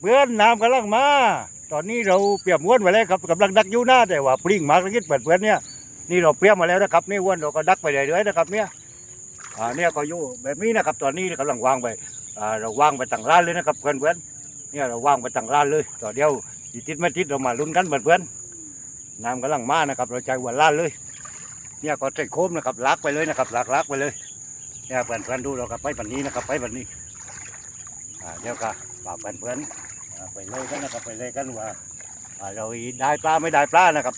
เพื่อนน้ำกำลังมา ตอนนี้เราเปรียบม้วนไว้แล้วครับกำลังดักอยู่หน้าแต่ว่าปริงมากระกิดเปิดเพื่อนเนี่ยนี่เราเปรียบมาแล้วนะครับนี่อ้วนเราก็ดักไปเรื่อยๆนะครับเนี่ยอ่าเนี่ยก็อยู่แบบนี้นะครับ ตอนนี้กำลังวางไปอ่าเราวางไปต่างร้านเลยนะครับเพื่อนเพื่อนเนี่ยเราวางไปต่างร้านเลยต่อเดียวอีติดไม่ติดเรามาลุ้นกันเพื่อนเพื่อนน้ำกำลังมานะครับ เราใจหัวล้านเลยเนี่ยก็ใส่โคมนะครับลากไปเลยนะครับลากลากไปเลยเนี่ยเพื่อนเพื่อนดูเราก็ไปแบบนี้นะครับไปแบบนี้ เดี๋ยวก็ฝากเพื่อนเพื่อนๆไปเลยกันนะครับไปเลยกันว่าเราได้ปลาไม่ได้ปลานะครับ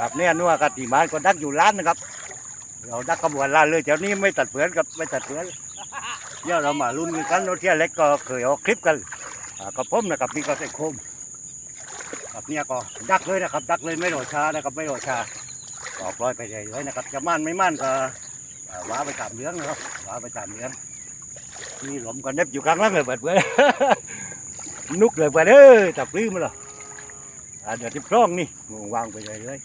ครับเนี่ยนัวกับตีมานก็ดักอยู่ร้านนะครับ เราดักกระบวนร้านเลยเดี๋ยวนี้ไม่ตัดเปลือนกับไม่ตัดเปลือนเดี๋ยวเรามาลุ้นกันรถเที่ยวเล็กก็เคยออกคลิปกันกับผมนะครับนี่ก็ใส่โคมครับเนี่ยก็ดักเลยนะครับ ดักเลยไม่รอช้านะครับไม่รอช้าก็ปล่อยไปเรื่อยนะครับจะมั่นไม่มั่นก็ว้าไปตามเรื่องนะครับว้าไปตามเรื่อง นี่หลมก็เน็บอยู่กลางล่างเลยเปิดเพื่อนนุกเลยเปิดเอ้ยตับปลื้มมาหรอเดี๋ยวที่พร่องนี่วางไปเรื่อย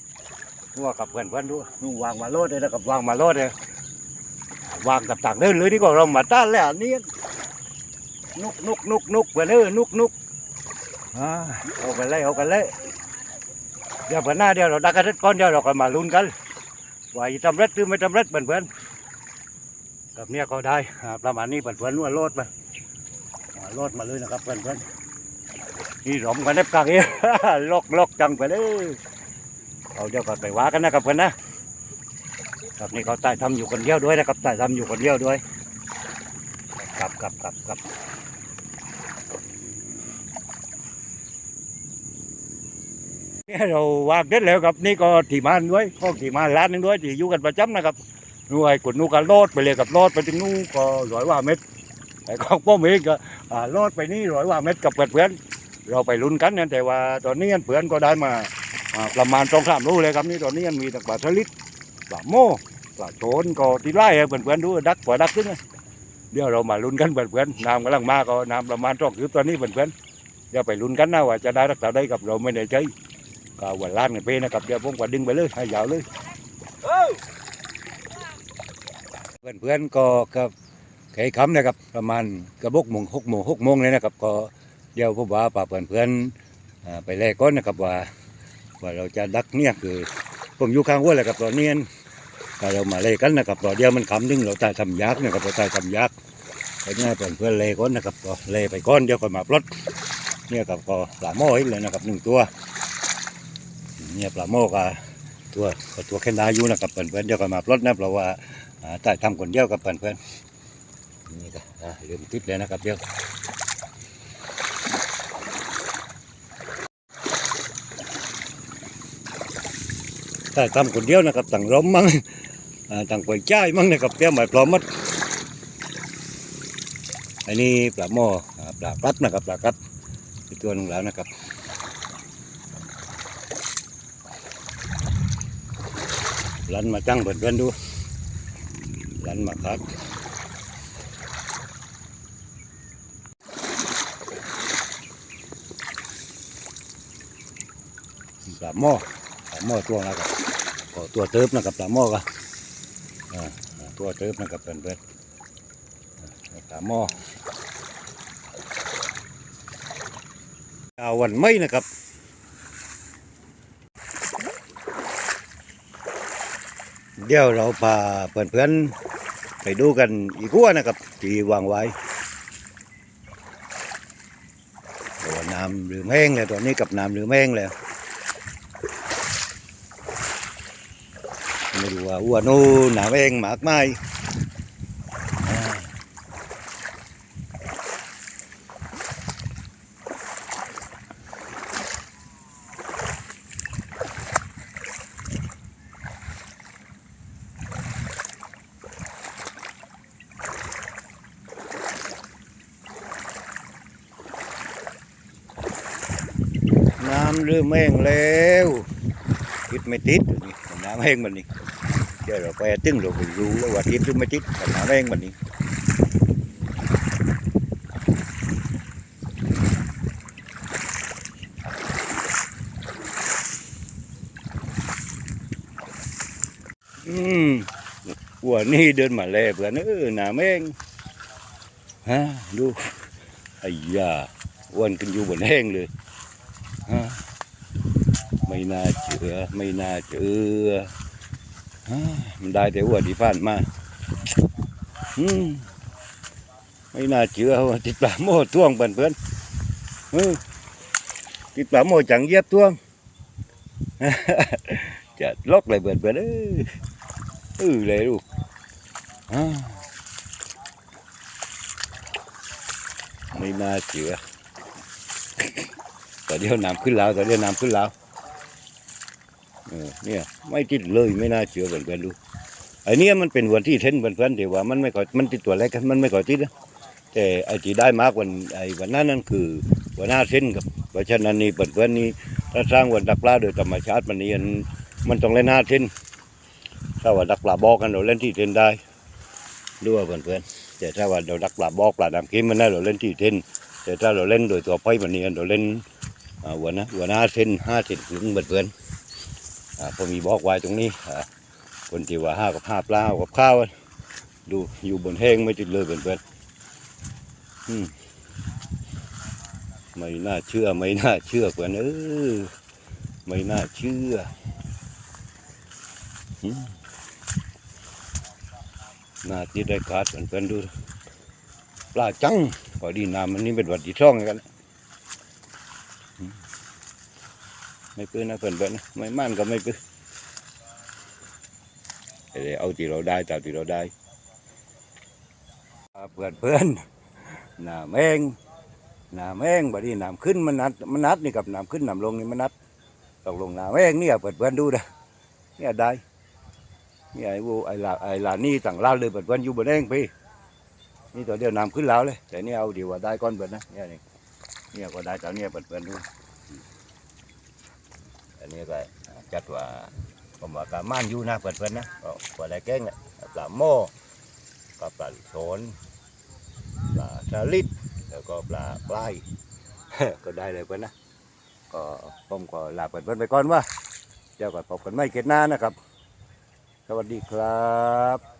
ๆนัวกับเพื่อนเพื่อนดูนู่นวางมาโลดเลยนะครับวางมาโลดเลยวางกับต่างเดินเลยนี่ก็เรามาต้านแล้วนนี้นุกนุกนุกนุกเพื่อนเออนุกนุกเอากันเลยเอากันเลยเดี๋ยวเพื่อนหน้าเดี๋ยวเราดักกันเสร็จก่อนเดี๋ยวเราก็มาลุ้นกันว่าจะทำเร็จหรือไม่ทำเร็จเพื่อนเพื่อน กับเนี้ยก็ได้ประมาณนี้เพื่อนเพื่อนนัวโลดไปอ่าโลดมาเลยนะครับเพื่อนเพื่อนนี่หลอมกันเน็บกลางเอ้ยลอกลอกจังไปเลยเอาเดี๋ยวก็ไปว่ากันนะครับเพื่อนนะครับนี่เขาใต้ทำอยู่คนเดียวด้วยนะครับใต้ทำอยู่คนเดียวด้วยกลับกลับกลับกลับเนี่ยเราวางเด็ดแล้วครับนี่ก็ที่มานด้วยข้องที่มานร้านหนึงด้วยที่อยู่กันประจำนะครับ นู่นไอ้กุดนู่นก็โลดไปเลยกับโลดไปถึงนู่นก็ร้อยว่าเม็ดไอ้ของป้อมเองก็อ่าโลดไปนี่ร้อยว่าเม็ดกับเพื่อนๆเราไปลุ้นกันนะแต่ว่าตอนนี้เพื่อนก็ได้มาประมาณสองสามรูเลยครับนี่ตอนนี้ยังมีแต่ปลาสลิดปลาโม่ปลาโฉนก็ตีไล่ให้เพื่อนๆดูดักปล่อยดักขึ้นนะเดี๋ยวเรามาลุ้นกันเพื่อนๆน้ำกำลังมาก็น้ำประมาณสองคืบตอนนี้เพื่อนๆเดี๋ยวไปลุ้นกันนะว่าจะได้รักษาได้กับเราไม่ได้ใช้ก็วันล้านกันไปนะครับเดี๋ยวผมก็ดึงไปเลยให้ยาวเลย เพื่อนๆก็กับไข่คำนะครับ ประมาณกระบอกโมงหกโมงหกโมงเลยนะครับ ก็เดี๋ยวผมว่าป่าเพื่อนๆอ่าไปแลกก้อนนะครับว่าว่าเราจะดักเนี่ยคือผมอยู่ข้างวัวแหละครับตอนนี้ถ้าเรามาเล่กันนะครับตอนเดียวมันคำนึงเราตายทำยักษ์นะครับเราตายทำยักษ์เพราะนี่เป็นเพื่อนเล่ก้อนนะครับก็เล่ไปก้อนเดียวก็มาปลดเนี่ยกับก็ปลาโม่เลยนะครับหนึ่งตัวเนี่ยปลาโม่กับตัวตัวแค่นาอยู่นะครับเพื่อนๆเดียวก็มาปลดนะเพราะว่า อ่าตายทำคนเดียวกับเพื่อนๆนี่ก็อ่าลืมติดเลยนะครับเดี๋ยวถ้าทำคนเดียวนะครับต่างร่มมั่งต่างป่วยจ่ายมั่งนะครับเดี๋ยวหมายพร้อมมัดอันนี้ปลาหม้อปลากัดนะครับปลากัดอีกตัวนึงแล้วนะครับลันมาตั้งเพื่อนดู ลันมาคัดปลาหม้อปลาหม้อตัวนะครับก็ตัวเติบนะครับปลาหม้อก็ตัวเติบนะครับเพื่อนเพื่อนๆอ่าปลาหม้อดาววันไม่นะครับเดี๋ยวเราพาเพื่อนเพื่อนๆ ไปดูกันอีกขั้วนะครับที่วางไว้ตัวน้ำหรือแห้งเลยตัวนี้กับน้ำหรือแห้งเลยไม่รู้ว่าอ้วนนู่นหนาเองหมากไม้ เริ่มแห้งแล้วติดไม่ติดนี่น้ำแห้งมันนี่เดี๋ยวเราไปตึ้งเราไปรู้แล้วว่าทิศหรือไม่ทิศปัญหาแรงมันนี้อืมวัวนี่เดินมาแล้วเพื่อนเออหนาแมงฮะดูไอ้ยาอ้วนขึ้นอยู่บนแห้งเลย ไม่น่าเชื่อไม่น่าเชื่อมันได้แต่อ้วนที่ผ่านมาอืมไม่น่าเชื่อว่าติดปลาโม่ท่วงเพื่อนๆเออติดปลาโม่จังเยียบท่วงจะล็อกเลยเพื่อนๆเออเออเลยลูกไม่น่าเชื่อแต่เดี๋ยวน้ำขึ้นแล้วแต่เดี๋ยวน้ำขึ้นแล้ว เออเนี่ยไม่ติดเลยไม่น่าเชื่อเพื่อนๆดูไอ้นี่มันเป็นวันที่เท่นเพื่อนๆเดี๋ยวว่ามันไม่ก่อยมันติดตัวเล็กกันมันไม่ก่อยติดนะแต่ไอ้ที่ได้มากวันไอ้วันนั้นนั่นคือวันหน้าเส้นกับเพราะฉะนั้นนี่เพื่อนๆนี่ถ้าสร้างวันดักปลาโดยธรรมชาติมันนี่มันต้องเล่นหน้าเส้นถ้าว่าดักปลาบอกกันเราเล่นที่เส้นได้ด้วยเพื่อนๆแต่ถ้าว่าเราดักปลาบอกปลาดำเค็มมันได้เราเล่นที่เส้นแต่ถ้าเราเล่นโดยตัวไปมันนี่เราเล่นอ่าหัวนะหัวหน้าเส้นห้าเส้นครึ่งเพื่อนเพื่อนๆ อ่าพอมีบอกไว้ตรงนี้อ่าคนที่ว่าห้ากับห้าปลาห้ากับข้าวดูอยู่บนแห้งไม่ติดเลยเพื่อนเพื่อนๆไม่น่าเชื่อไม่น่าเชื่อเพื่อนเออไม่น่าเชื่อน่าที่ได้การ์ดเพื่อนเพื่อนๆดูปลาจังพอดีน้ำมันนี่เป็นวันที่ช่องกันอืม ไม่เปื้นนะเพื่อนเพื่อนะไม่มั่นก็ไม่เปื้นเดี๋ยวเอาที่เราได้ตามที่เราได้เพื่อนเพื่อนน้ำแองน้ำแองบัดนี้น้ำขึ้นมันนัดมันนัดนี่กับน้ำขึ้นน้ำลงนี่มันนัดตกลงน้ำแองเนี่ยเพื่อนเพื่อนดูนะเนี่ยได้เนี่ยไอ้วูไอ้ลาไอ้ลานี่ต่างลาเลยเพื่อนเพื่อนอยู่บนแองพี่นี่ตัวเดียวน้ำขึ้นแล้วเลยแต่นี่เอาดีกว่าได้ก้อนเบิดนะเนี่ยนี่เนี่ยก็ได้แตอนนี้เปิดเปิดดู นนี้ก็จัดว่าผมว่ากาม่านอยู่นะเปิดเพื่อนะก็ปลาไหลแก้งปลาโม่ก็ปลาโสนปลาสลิดแล้วก็ปลาปลายก็ได้เลยเพื่อนนะก็ผมก็ลาเปิดเปิดไปก่อนว่าเจ้าก็พบกันไม่เกิดหน้านะครับ สวัสดีครับ